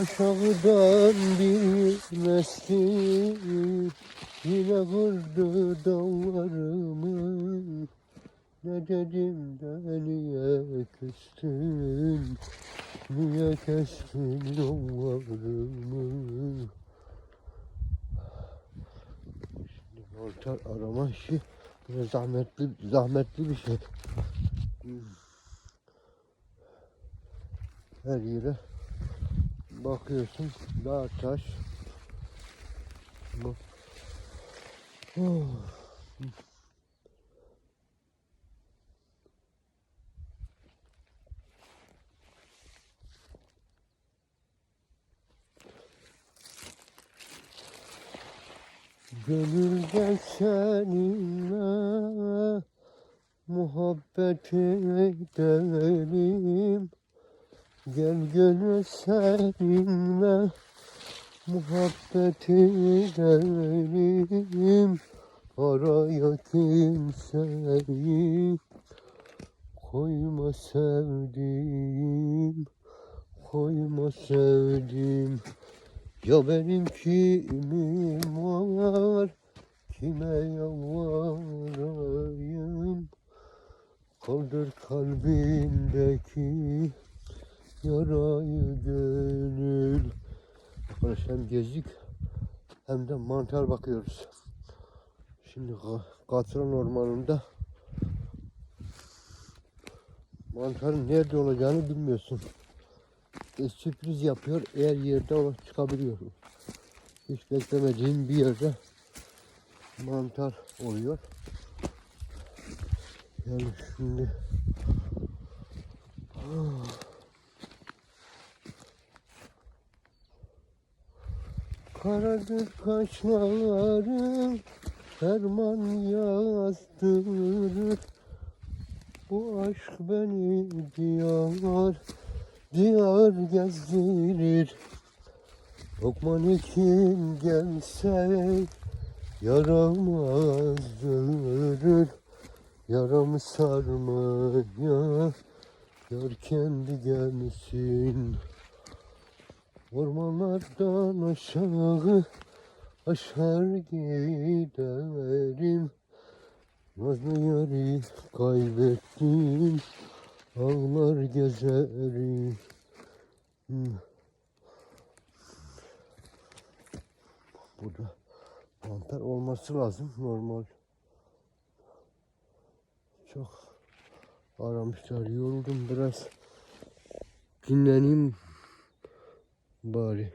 Aşağıdan bir mesli Yine vurdu dallarımı. Ne dedim de niye küstün Niye kestin yollarımı? Şimdi mantar arama işi zahmetli, zahmetli bir şey. Her yere bakıyorsun dağ taş Bu- Oh. Seninle muhabbet edelim Gel gönül seninle muhabbet edelim Araya kimseyi koyma sevdiğim Koyma sevdiğim. Ya benim kimim var Kime yalvarayım? Kaldır kalbindeki yarayı gönül Arkadaş hem gezdik hem de mantar bakıyoruz. Şimdi Ka- Katran Ormanı'nda mantarın nerede olacağını bilmiyorsun. E, sürpriz yapıyor eğer yerde çıkabiliyor. Hiç beklemediğin bir yerde mantar oluyor. Yani şimdi Karadır kaşlarım Ferman yazdırır. Bu aşk beni diyar Diyar gezdirir. Lokman kim gelse Yaramı azdırır Yaramı sarmaya Yar kendi gelsin Ormanlardan aşağı aşar giderim. Nazlı yarı kaybettim Ağlar gezerim. Burada mantar olması lazım normal. Çok aramışlar yoruldum biraz. Dinleneyim Buddy.